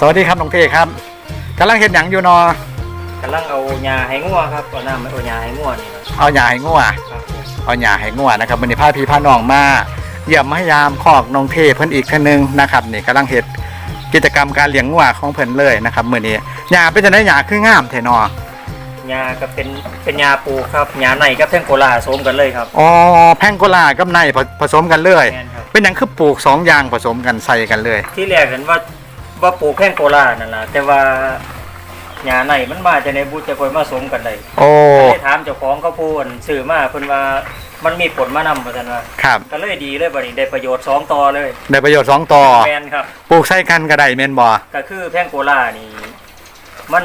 สวัสดีครับน้องเทครับกำลังเห็นหยังอยู่นอกำลังเอายาให้งัวครับเอาน้ำเอายาให้งัวนี่นะเอาหญ้าให้งัวครับผมเอาหญ้าให้งัวนะครับวันนี้พาพี่พาน้องมาเยี่ยมมายามคอกน้องเทเพิ่นอีกท่านหนึงนะครับนี่กำลังเฮ็ดกิจกรรมการเลี้ยงงัวของเพิ่นเลยนะครับมื้อนี้หญ้าเป็นจังได๋หญ้าคืองามแท้นอยาก็เป็นเป็นยาปลูกครับยาในกับแท่งโคลาโสมกันเลยครับอ๋อแพงโกลากับในผผสมกันเลย แม่นครับเป็นหยังคือปลูกสองอย่างผสมกันใส่กันเลย ที่แรกเห็นว่า ว่าปลูกแท่งโคลานั่นแหละแต่ว่ายาในมันมาจะในบูจะคอยมาสมกันได้โอ้ได้ถามเจ้าของเขาพูดสื่อมาเพิ่นว่ามันมีผลมานำว่าซั่นว่าครับก็เลยดีเลยบัดนี้ได้ประโยชน์สองต่อเลยได้ประโยชน์สองต่อแมนครับปลูกใส่กันก็ได้แม่นบ่ก็คือแท่งโคลานี่มัน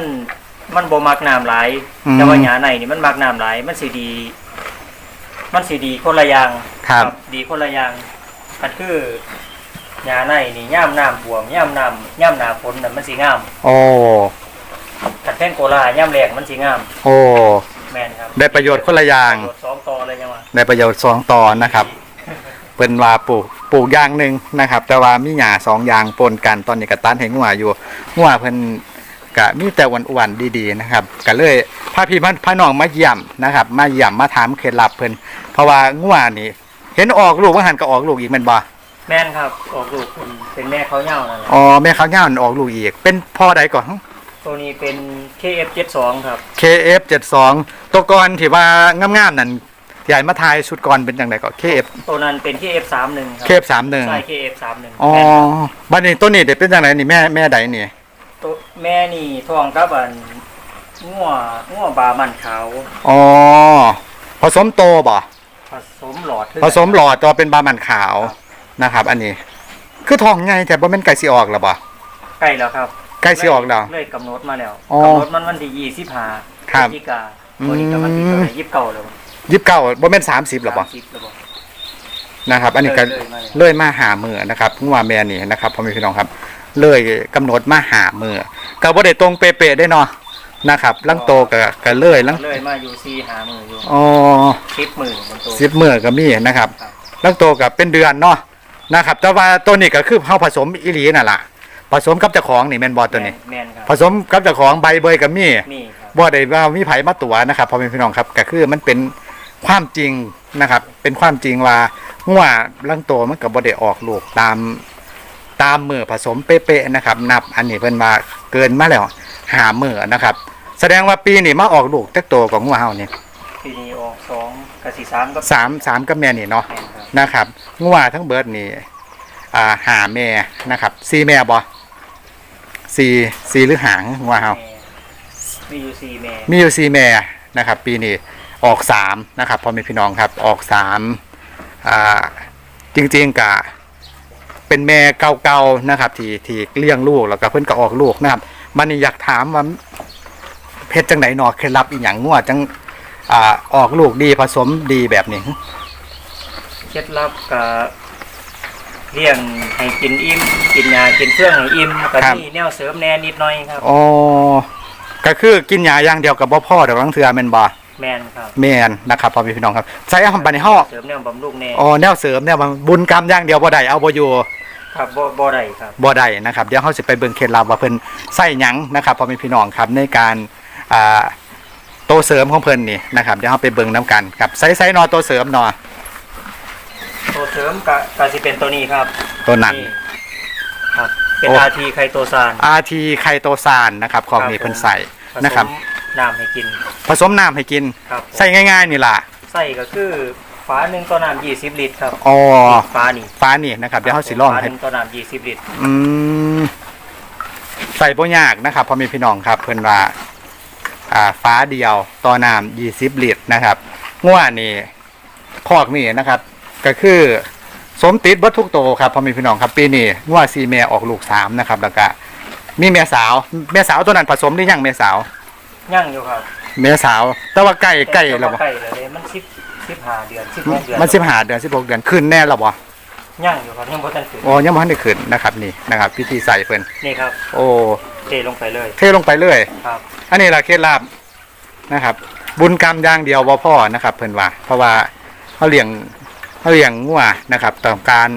มันบ่มักน้ำหลายอืมแต่ว่าหญ้าในนี่มันมักน้ำหลายมันสิดี มันสิดีคนละอย่างครับ ดีคนละอย่างมันคือ หญ้าในนี่ย่ามน้ำท่วมย่ามน้ำย่ามหนาฝนน่ะมันสิงามโอ้คันแท่งโคลาย่ามแรงมันสิงาม โอ้แม่นครับได้ประโยชน์คนละอย่างประโยชน์สองต่อเลยยังว่าได้ประโยชน์สองต่อนะครับเป็นว่าปลูกปลูกอย่างหนึ่งนะครับ แต่ว่ามีหญ้าสองอย่างปนกันตอนนี้ก็ตันเห็นงัวอยู่งัวเพิ่นก็มีแต่อ้วนๆดีๆนะครับก็เลยพาพี่พาพาน้องมาเยี่ยมนะครับ มาเยี่ยมมาถามเคล็ดลับเพิ่นเพราะว่างัวนี่เห็นออกลูกว่าหันก็ออกลูกอีกแม่นบ่ แม่นครับออกลูกเป็นเป็นแม่เขาเหย้านั่นแหละอ๋อแม่เขาย่ามันออกลูกอีก เป็นพ่อใดก่อน ตัวนี้เป็น KF72 ครับ KF72 ตัวก่อนที่ว่างามๆนั่นใหญ่มาทายชุดก่อนเป็นจังไดก่อน KF ตัวนั้นเป็น KF31 ครับ KF31 ใช่ KF31 อ๋อแม่นครับบัดนี้ตัวนี้เด็เป็นจังไดนี่แม่แม่ใดนี่ตัวแม่นี่ท้องกับอันงัวงัวบามันขาวอ๋อผสมโตบ่ผสมหลอดขึ้นผสมหลอดตัวเป็นบามันขาว นะครับ อันนี้ คือทองใหญ่แต่บ่แม่นไก่สิออกแล้วบ่ใกล้แล้วครับใกล้สิออกแล้ว เลยกำหนดมาแล้วอ๋อกำหนดมันวันที่25ครับพฤศจิกาตัวนี้ก็วันที่เท่าไหร่ยี่สิบเก้าแล้วยิบเก้าบ่แม่น30แล้วบ่สามสิบแล้วบ่นะครับ อันนี้ก็เลยมาแล้วเลยมาหามือนะครับงัวแม่นี่นะครับพ่อแม่พี่น้องครับ เลยกำหนดมาหามือก็บ่ได้ตรงเป๊ะๆได้เนาะนะครับลังโตก็ก็เลยลังเลยมาอยู่ซีหามืออยู่อ๋อสิบมือบนตัวสิบมือก็มีนะครับครับลังโตก็เป็นเดือนเนาะ นะครับ แต่ว่าตัวนี้ก็คือเฮาผสมอีหลีนั่นล่ะ ผสมกับเจ้าของนี่แม่นบ่ตัวนี้ แม่นครับผสมกับเจ้าของใบเบยก็มีนี่ครับบ่ได้ว่ามีไผมาตัวนะครับพ่อแม่พี่น้องครับก็คือมันเป็นความจริงนะครับ เป็นความจริงว่างัวลังโตมันก็บ่ได้ออกลูกตามตามมือผสมเป๊ะๆนะครับ นับอันนี้เพิ่นว่าเกินมาแล้วหามือนะครับ แสดงว่าปีนี้มาออกลูกเต็กโตของงัวเฮานี่ปีนี้ออกสองกับสี่สามก็สามสามกับแม่นี่เนาะ แม่นครับ นะครับงัวทั้งเบิดนี่อ่าหาแม่นะครับสี่แม่บ่สี่สี่หรือหางงัวเฮาแม่มีอยู่สี่แม่มีอยู่สี่แม่นะครับ ปีนี้ออกสามนะครับพ่อแม่พี่น้องครับออกสามอ่าจริงๆกะเป็นแม่เก่าๆนะครับ ที่ที่เลี้ยงลูกแล้วก็เพิ่นก็ออกลูกนะครับมันนี่อยากถามว่าเพชรจังไหนหนอเคล็ดลับอีหยังงัวจังอ่าออกลูกดีผสมดีแบบนี้ เคล็ดลับกับเลี้ยงให้กินอิ่มกินยากินเครื่องให้อิ่มก็ครับมีแนวเสริมแน่นิดหน่อยครับ อ๋อก็คือกินยาอย่างเดียวกับบ่พ่อเดี๋ยวลังเทือแม่นบ่แม่นครับ แม่นนะครับพ่อแม่พี่น้องครับใช้อาหารบัดในห้อเสริมแนวบำรุงแน่อ๋อแนวเสริมแนวบุญกรรมอย่างเดียวบ่ได้เอาบ่อยู่ ครับบ่บ่ได้ครับ บ่ได้นะครับเดี๋ยวเขาสิไปเบิ่งเคล็ดลับว่าเพิ่นใส่หยังนะครับพ่อแม่พี่น้องครับในการอ่าโตเสริมของเพิ่นนี่นะครับเดี๋ยวเราไปเบิ่งน้กันครับใส่ใส่นอโตเสริมนอ ตัวเสริมก็ก็สิเป็นตัวนี้ครับตัวนั้นครับ เป็นโอ้ อาทีไคโตซาน RT ไคโตซานนะครับของนี่เพิ่นใส่ผสมนะครับน้ำให้กินผสมน้ำให้กิน ครับใส่ง่ายๆนี่ล่ะใส่ก็คือฝาหนึ่งต่อน้ำยี่สิบลิตรครับอ๋อฝานี่ฟ้านี่นะครับเดี๋ยวเขาสิลองฝาหให้นึ่งต่อน้ำยี่สิบลิตร อืมใส่บ่ยากนะครับพ่อแม่พี่น้องครับ เพิ่นว่าอ่าฟ้าเดียวต่อน้ำ20ลิตรนะครับง่วนี่คอกนี่นะครับ ก็คือสมติดเบัทุกโตครับพ่อแม่พี่น้องครับปีนี้ง่วซีแม่ออกลูกสามนะครับแล้วก็มีแม่สาวแม่สาวตัวนั้นผสมหรือยังแม่สาวย่างอยู่ครับแม่สาว แต่ว่าใกล้ใกล้แล้วบ่ใกล้แล้วเลยมันสิบสิบห้าเดือนสิบหกเดือนมันสิบห้าเดือนสิบหกเดือนขึ้นแน่แล้วบ่ย่างอยู่ครับยังบ่ทันถึงอ๋อยังบ่ทันได้ขึ้นนะครับนี่นะครับพิธีใส่เพิ่นนี่ครับ โอ้เทลงไปเลย เทลงไปเลยครับ อันนี้ล่ะเคล็ดลับนะครับ บุญกรรมอย่างเดียวบ่พ่อนะครับ เพิ่นว่า เพราะว่าเขาเลี้ยง เขาเลี้ยงงัวนะครับต้องการ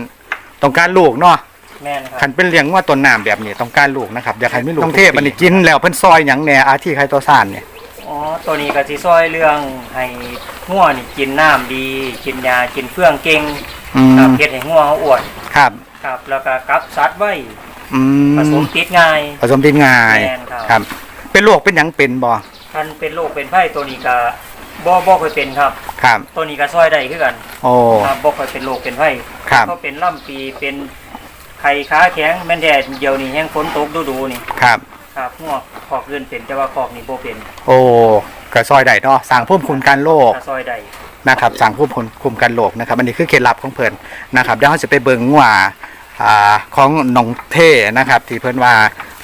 ต้องการลูกเนาะแม่นครับคันเป็นเลี้ยงว่าต้นน้ำแบบนี้ต้องการลูกนะครับอยากให้มีลูกต้องเทพอันนี้กินแล้วเพิ่นซอยหยังแหน่อาที่ไคโตซานเนี่ยอ๋อตัวนี้ก็สิซอยเรื่องให้งัวนี่กินน้ำดี กินยากินเฟื่องเก่งอืครับมเฮ็ดให้งัวเขาอ้วนครับครับแล้วก็กับสัตว์ไว้อืผมสมติดง่าย ผสมดินง่ายแม่นครับ ครับ เป็นโรคเป็นหยังเป็นบ่ท่านเป็นโรคเป็นไข้ตัวนี้ก็ บ่บ่เคยเป็นครับ ครับตัวนี้ก็ซอยได้คือกันโอ้ ครับบ่เคยเป็นโรคเป็นไข้ครับเขาเป็นล่ำปีเป็นไข้ขาแข็งแม่นแท้เดี๋ยวนี้แห้งฝนตกดูๆนี่ครับ ครับงัวคอกอื่นเป็นแต่ว่าคอกนี่บ่เป็นโอ้ก็ซอยได้เนาะสร้างภูมิคุ้มกันโรค ก็ซอยได้ นะครับสั่งควบคุมคุมกันโรคนะครับอันนี้คือเคล็ดลับของเพิ่นนะครับเดี๋ยวเราจะไปเบิ่งว่าอ่าของน้องเท่นะครับ ที่เพิ่นว่า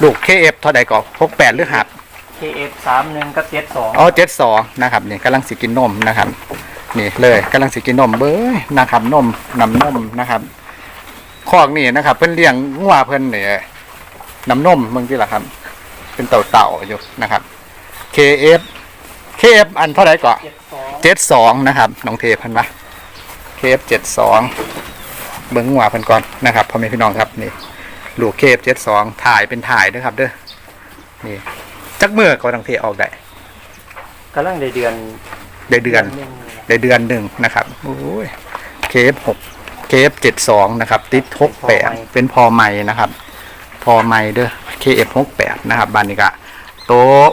ลูก KF เท่าใดก็68 หรือหับ KF 31กับ72อ๋อ72นะครับนี่กำลังสิกินนมนะครับ นี่เลยกำลังสิกินนมเบ้ยนะครับนมนำนมนะครับคอกนี่นะครับ เพิ่นเลี้ยงงัวเพิ่นเนี่ยน้ำนมเมืองที่ล่ะครับ เป็นเต่าๆอยู่นะครับ KF KF อันเท่าไหร่ก่อน72เจ็ดสองนะครับน้องเทพันวะเคฟเจ็ดสองเบิ้งหัวเพันก่อนนะครับพ่อแม่พี่น้องครับนี่ลูกเคฟเจ็ดสองถ่ายเป็นถ่ายด้วยครับเด้อนี่ จักเมื่อก็น้องเทออกได้กำลังได้เดือนได้เดือนหงได้เดือนหนึ่งนะครับโอ้ยเคฟหกเคฟเจ็ดสองนะครับ ติดหกแปดเป็นพอใหม่นะครับ พอใหม่เด้อเคฟหกแปดนะครับบานนี้กะโตะ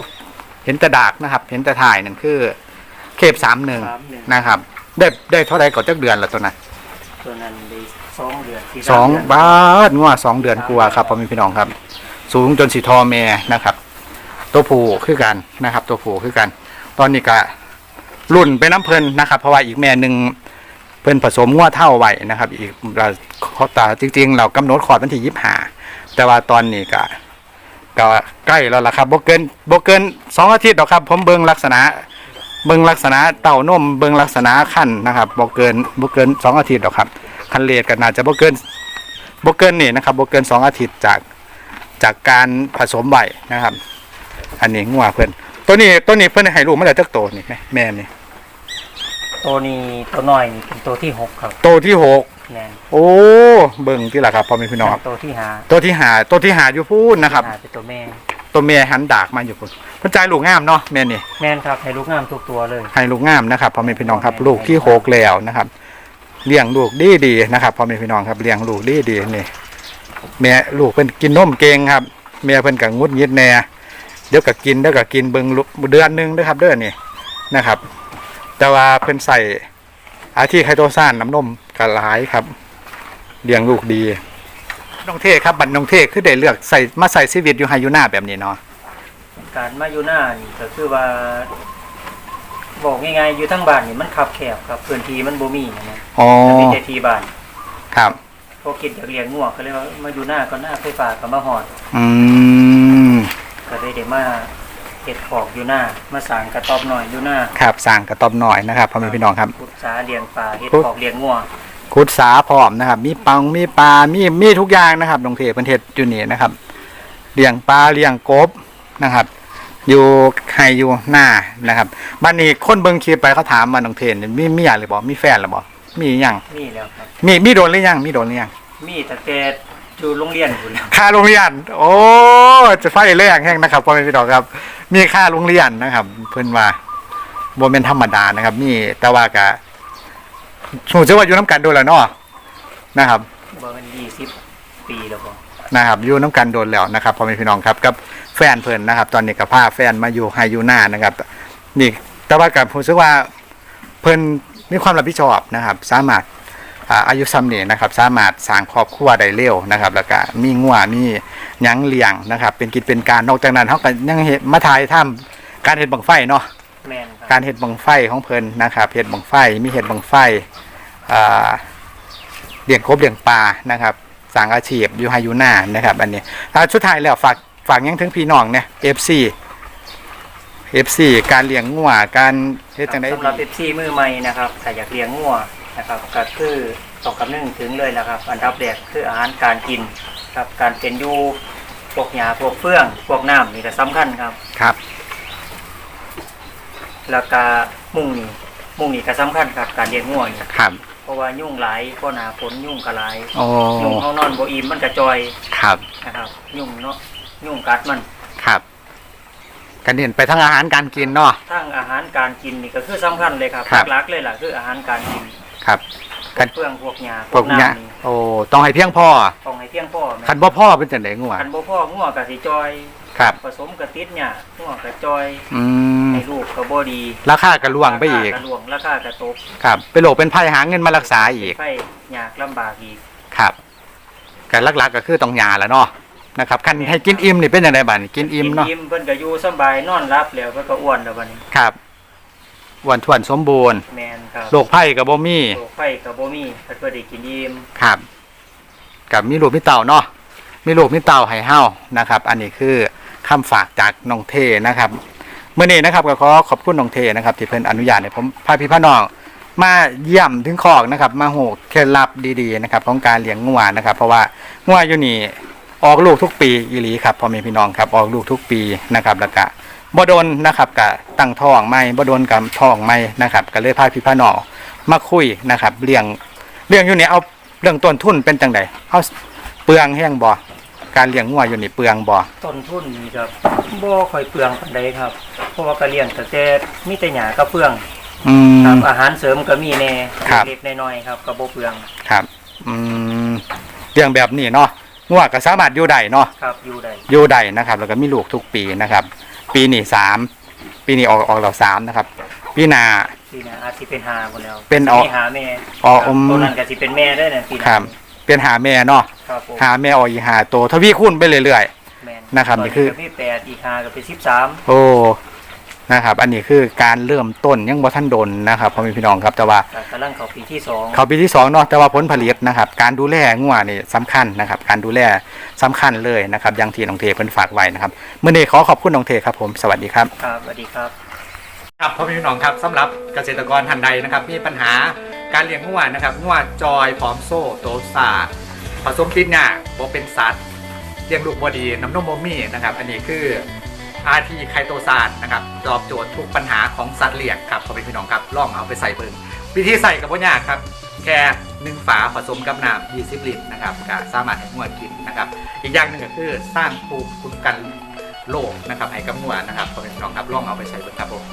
เห็นแต่ดากนะครับ เห็นแต่ถ่ายนั่นคือเคฟสามหนึ่งสามหนึ่งนะครับ ได้ได้เท่าไหร่ก่อนจักเดือนละตัวนั้นตัวนั้นได้สองเดือนที่สองมเดืนบาทงัวสองเดือนกว่าครับพ่อแม่พี่น้องครับ สูงจนสีทอแม่นะครับ ตัวผู้คือกันนะครับ ตัวผู้คือกัน ตอนนี้ก็รุ่นเป็นน้ำเพลินนะครับ เพราะว่าอีกแม่หนึ่งเพิ่นผสมงัวเท่าไว้นะครับ อีกเราตาจริง ๆ เรากำหนดขอดวันที่ยี่ห้าแต่ว่าตอนนี้ก็ก็ใกล้แล้วล่ะครับโบเกินโบเกินสองอาทิตย์หรอกครับ ผมเบิ่งลักษณะ เบิ่งลักษณะเต่านมเบิ่งลักษณะขั้นนะครับโบเกินโบเกินสองอาทิตย์หรอกครับคันเลทก็น่าจะโบเกินโบเกินนี่นะครับโบเกินสองอาทิตย์จากจากการผสมใบนะครับ อันนี้งัวเพิ่นตัวนี้ตัวนี้เพิ่นให้ลูกมาแล้วจักโตนี่แม่แม่นี่ตัวนี้ตัวน้อยนี่เป็นตัวที่หกครับโตที่หกแน่นโอ้เบิ่งที่ล่ะครับพ่อแม่พี่น้องครับตัวที่หาตัวที่หาตัวที่หาอยู่พูนนะครับ หาเป็นตัวแม่ ตัวแม่หันดากมาอยู่พุ่นเพิ่นจ่ายลูกงามเนาะแม่นี่แม่นครับให้ลูกงามทุกตัวเลย ให้ลูกงามนะครับพ่อแม่พี่น้องครับ ลูกที่หกแล้วนะครับเลี้ยงลูกดีดีๆนะครับพ่อแม่พี่น้องครับเลี้ยงลูกดีดีๆนี่ แม่ลูกเป็นกินนมเก่งครับ แม่เพิ่นก็งุดงิดแหน่ เดี๋ยวก็กินเดี๋ยวก็กินเบิ่งลูกเดือนหนึงเด้อครับ เด้อนี่นะครับ แต่ว่าเพิ่นใส่อาที่ไคโตซานน้ำนมก็หลายครับเลี้ยงลูกดีน้องเทศครับบัดน้องเทศคือได้เลือกใส่มาใส่ชีวิตอยู่ไฮยูน่าแบบนี้เนาะการมาอยู่หน้านี่ก็คือว่า บอกง่ายๆอยู่ทั้งบ้านนี่มันขับแคบครับพื้นที่มันบ่มีนะนะอ๋อมีแต่ที่บ้านครับพอคิดอยากเลี้ยงงัวก็เลยว่ามาอยู่หน้าก็หน้าไฟฟ้าก็มาหอด อืม ก็เลยได้มาเฮ็ดขอกอยู่หน้า มาสร้างกระต๊อบหน่อยอยู่หน้าครับสั่งกระตอบหน่อยนะครับพ่อแม่พี่น้องครับ ขุดสาเลี้ยงปลาเฮ็ดขุดขอกเลี้ยงงัวคุดสาพร้อมนะครับ มีปังมีปลา มีมีทุกอย่างนะครับน้องเทพเพิ่นเทศอยู่นี่นะครับเลี้ยงปลาเลี้ยงกบนะครับ อยู่ไห้อยู่หน้านะครับบ้านนี้คนเบิ่งคลิปไปเขาถามว่าน้องเทนมีมีอะไรบ่มีแฟนหรือบ่มีหยังนี่แล้วครับมีมีโดนหรือยังมีโดนหรือยังมีแต่แต่ อยู่โรงเรียนอยู่แล้วค่าโรงเรียน โอ้จะไฟแรงแห้งนะครับพ่อแม่พี่น้องครับ มีค่าโรงเรียนนะครับ เพิ่นว่าบ่แม่นธรรมดานะครับมีแต่ว่าก็รู้สึกว่าอยู่น้ำกันโดนแล้วเนาะนะครับ บ่แมัน20ปีแล้วบ่นะครับอยู่น้ำกันโดนแล้วนะครับพ่อแม่พี่น้องครับกับแฟนเพิ่นนะครับ ตอนนี้กับพาแฟนมาอยู่ไฮยูน่านะครับ นี่แต่ว่ากับผมรู้สึกว่าเพิ่นมีความรับผิดชอบนะครับ สามารถ อ่าอายุซ้ำนี่นะครับสามารถสร้างครอบครัวได้เร็วนะครับ แล้วก็มีงัวมีหยังเลี้ยงนะครับ เป็นกิจเป็นการนอกจากนั้นเขาก็ยังเฮ็ดมาถ่ายทำการเฮ็ดบังไฟเนาะแม่นครับการเห็ดบังไฟของเพิ่นนะครับเห็ดบังไฟมีเห็ดบังไฟอ่าเลี้ยงกบเลี้ยงปลานะครับสร้างอาชีพอยู่ไฮยูน่านะครับ อันนี้อ่าสุดท้ายแล้วฝากฝากหยังถึงพี่น้องเนี่ย FC FC การเลี้ยงงัวการเฮ็ดจังได๋สำหรับ FC มือใหม่นะครับถ้าอยากเลี้ยงงัว นะครับก็คือต้องคำนึงถึงเลยนะครับ อันดับแรกคืออาหารการกินครับการเป็นอยู่พวกหญ้าพวกเฟื่อง พวกน้ำนี่ก็สำคัญครับ ครับ แล้วก็มุ้งนี่มุ้งนี่ก็สำคัญครับการเลี้ยงงัวนี่ครับเพราะว่ายุ่งหลายก็หนาฝนยุ่งกระหลายโอ้ยุ่งเขานอนบ่อิ่มมันกระจอยครับ นะครับ ยุ่งเนาะยุ่งกัดมัน ครับกันเห็นไปทั้งอาหารการกินเนาะ ทั้งอาหารการกินนี่ก็คือสำคัญเลยครับครับ หลักๆเลยล่ะคืออาหารการกิน ครับพกัวนกเฟื่องพวกหญ้าพวกเนี้ยำนี่โอ้ต้องให้เพียงพอต้องให้เพียงพอแม่คันบ่พ่อเป็นจังไดงัวคันบ่พ่องัวก็สิจอยครับ ผสมกับติดหญ้างัวก็จอยอืมให้ลูกก็บ่ดีราคากระล่วงไปอีกราคากระลวงราคากระตกครับเป็นโรคเป็นภัยหาเงินมารักษาอีกไฟยากลำบากอีกครับการหลักๆก็คือต้องยาแหล้วเนาะนะครับคันให้กินอิ่มนี่เป็นจังไดบัดนี้กินอิ่มเนาะอิ่มเพิ่นก็อยู่สำบายนอนหลับแล้วเพิ่นก็อ้วนแล้วบัดนี้ครับ อ้วันทวนสมบูรณ์แม่นครับโรคภัยก็บ่มีโรคไฟก็บ่มีเพิ่นเพิ่นได้กินอิ่มครับกับมีลูกมีเต่าเนาะมีลูกมีเต่าให้เฮานะครับ อันนี้คือคำฝากจากน้องเทนะครับเมื่อนี้นะครับก็ขอขอบคุณน้องเทนะครับ ที่เพิ่นอนุญาตให้ผมพาพี่พาน้องมาเยี่ยมถึงคอกนะครับ มาโหเคล็ดลับดีๆนะครับของการเลี้ยงงัวนะครับ เพราะว่างัวอยู่นี่ออกลูกทุกปีอีหลีครับพ่อแม่พี่น้องครับออกลูกทุกปีนะครับแล้วก็ บ่โดนนะครับกับตั้งท้องไม่บ่โดนกับท้องไม่นะครับก็เลยพาพี่พาน้องมาคุยนะครับเลี้ยงเรื่องอยู่นี่เอาเรื่องต้นทุนเป็นจังไดเอาเปลืองแห้งบ่การเลี้ยงงัวอยู่นี่เปลืองบ่ต้นทุนนี่ก็บ่ค่อยเปลืองปานใดครับ เพราะว่าก็เลี้ยงแต่แต่มีแต่หญ้ากับเฟืองอืมครับอาหารเสริมก็มีแน่ครับเล็กๆน้อยๆครับก็บ่เปลืองครับ อืมเรื่องแบบนี้เนาะงัวก็สามารถอยู่ได้เนาะครับอยู่ได้อยู่ได้นะครับ แล้วก็มีลูกทุกปีนะครับ ปีนี้สามปีนี้ออกออกแล้วสามนะครับ ปีหน้าปีหน้าอาจสิเป็นหาพุ่นแล้วเป็นออกสิมีหาแม่ออกครับอืมตัวนั้นก็สิเป็นแม่ได้นั่นปีหน้าครับเป็นหาแม่เนาะครับผมหาแม่ออกอีกหาโตวทวีคูณไปเรื่อย แม่นะครับนี่คือตก็มีแปดอีกหาก็เป็น13ๆโอ้ นะครับ อันนี้คือการเริ่มต้นยังบ่ทันดนนะครับพ่อแม่พี่น้องครับแต่ว่าก็กำลังเข้าปีที่สองเขาปีที่สองเนาะแต่ว่าผลผลิตนะครับ การดูแลงัวนี่สำคัญนะครับ การดูแลสำคัญเลยนะครับอย่างที่น้องเทเพิ่นฝากไว้นะครับเมื่อนี้ขอขอบคุณน้องเทครับผมสวัสดีครับ ครับสวัสดีครับ ครับพ่อพี่น้องครับสำหรับเกษตรกรท่านใดนะครับ มีปัญหาการเลี้ยงงัวนะครับงัวจอยพร้อมโซ่โตซาผสมติดหญ้าบ่เป็นสัตว์เลี้ยงลูกบ่ดีน้ำนมบ่มีนะครับ อันนี้คือ อาทีไคโตซานนะครับตอบโจทย์ทุกปัญหาของสัตว์เลี้ยงครับพ่อพี่น้องครับลองเอาไปใส่เบิ่งวิธีใส่กับบ่ยากครับ แค่หนึ่งฝาผสมกับน้ำ20ลิตรนะครับก็สามารถให้งัวกินนะครับ อีกอย่างหนึ่งก็คือสร้างภูมิคุ้มกันโรคนะครับให้กับงัวนะครับพ่อพี่น้องครับลองเอาไปใส่เบิ่งครับผม